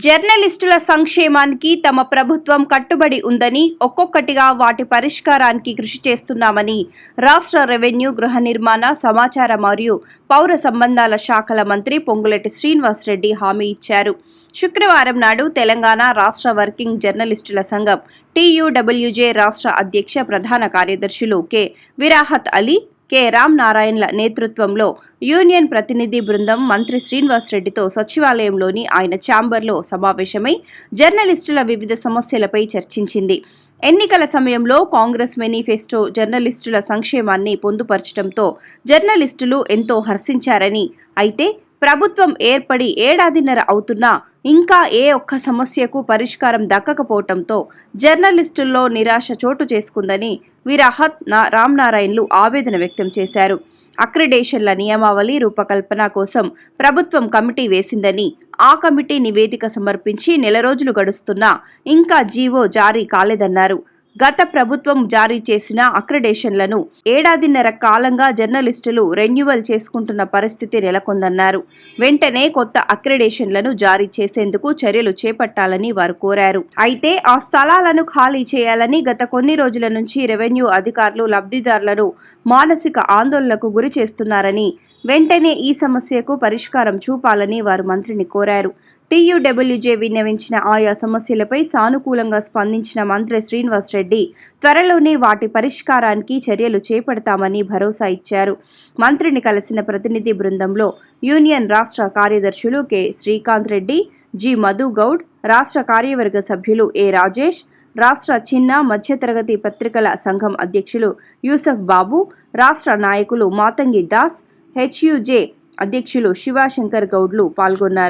జర్నలిస్టుల సంక్షేమానికి తమ ప్రభుత్వం కట్టుబడి ఉందని ఒక్కొక్కటిగా వాటి పరిష్కారానికి కృషి చేస్తున్నామని రాష్ట్ర రెవెన్యూ గృహ నిర్మాణ సమాచార మరియు పౌర సంబంధాల శాఖల మంత్రి పొంగులేటి శ్రీనివాసరెడ్డి హామీ ఇచ్చారు. శుక్రవారం నాడు తెలంగాణ రాష్ట్ర వర్కింగ్ జర్నలిస్టుల సంఘం టీయూడబ్ల్యూజే రాష్ట్ర అధ్యక్ష ప్రధాన కార్యదర్శులు కె. విరాహత్ అలీ కె. రామ్నారాయణ్ల నేతృత్వంలో యూనియన్ ప్రతినిధి బృందం మంత్రి శ్రీనివాస్ రెడ్డితో సచివాలయంలోని ఆయన ఛాంబర్లో సమావేశమై జర్నలిస్టుల వివిధ సమస్యలపై చర్చించింది. ఎన్నికల సమయంలో కాంగ్రెస్ మేనిఫెస్టో జర్నలిస్టుల సంక్షేమాన్ని పొందుపరచడంతో జర్నలిస్టులు ఎంతో హర్షించారని. అయితే ప్రభుత్వం ఏర్పడి ఏడాదిన్నర అవుతున్నా ఇంకా ఏ ఒక్క సమస్యకు పరిష్కారం దక్కకపోవటంతో జర్నలిస్టుల్లో నిరాశ చోటు చేసుకుందని విరాహత్ నా రామ్నారాయణ్లు ఆవేదన వ్యక్తం చేశారు. అక్రిడేషన్ల నియమావళి రూపకల్పన కోసం ప్రభుత్వం కమిటీ వేసిందని ఆ కమిటీ నివేదిక సమర్పించి నెల రోజులు గడుస్తున్నా ఇంకా జీవో జారీ కాలేదన్నారు. గత ప్రభుత్వం జారీ చేసిన అక్రెడేషన్లను ఏడాదిన్నర కాలంగా జర్నలిస్టులు రెన్యువల్ చేసుకుంటున్న పరిస్థితి నెలకొందన్నారు. వెంటనే కొత్త అక్రెడేషన్లను జారీ చేసేందుకు చర్యలు చేపట్టాలని వారు కోరారు. అయితే ఆ స్థలాలను ఖాళీ చేయాలని గత కొన్ని రోజుల నుంచి రెవెన్యూ అధికారులు లబ్ధిదారులను మానసిక ఆందోళనకు గురి చేస్తున్నారని వెంటనే ఈ సమస్యకు పరిష్కారం చూపాలని వారు మంత్రిని కోరారు. టీయూడబ్ల్యూజే విన్నవించిన ఆయా సమస్యలపై సానుకూలంగా స్పందించిన మంత్రి శ్రీనివాస్ రెడ్డి త్వరలోనే వాటి పరిష్కారానికి చర్యలు చేపడతామని భరోసా ఇచ్చారు. మంత్రిని కలిసిన ప్రతినిధి బృందంలో యూనియన్ రాష్ట్ర కార్యదర్శులు కె. శ్రీకాంత్ రెడ్డి జి. మధు గౌడ్ రాష్ట్ర కార్యవర్గ సభ్యులు ఏ. రాజేష్ రాష్ట్ర చిన్న మధ్యతరగతి పత్రికల సంఘం అధ్యక్షులు యూసఫ్ బాబు రాష్ట్ర నాయకులు మాతంగి దాస్ హెచ్యుజే అధ్యక్షులు శివశంకర్ గౌడ్లు పాల్గొన్నారు.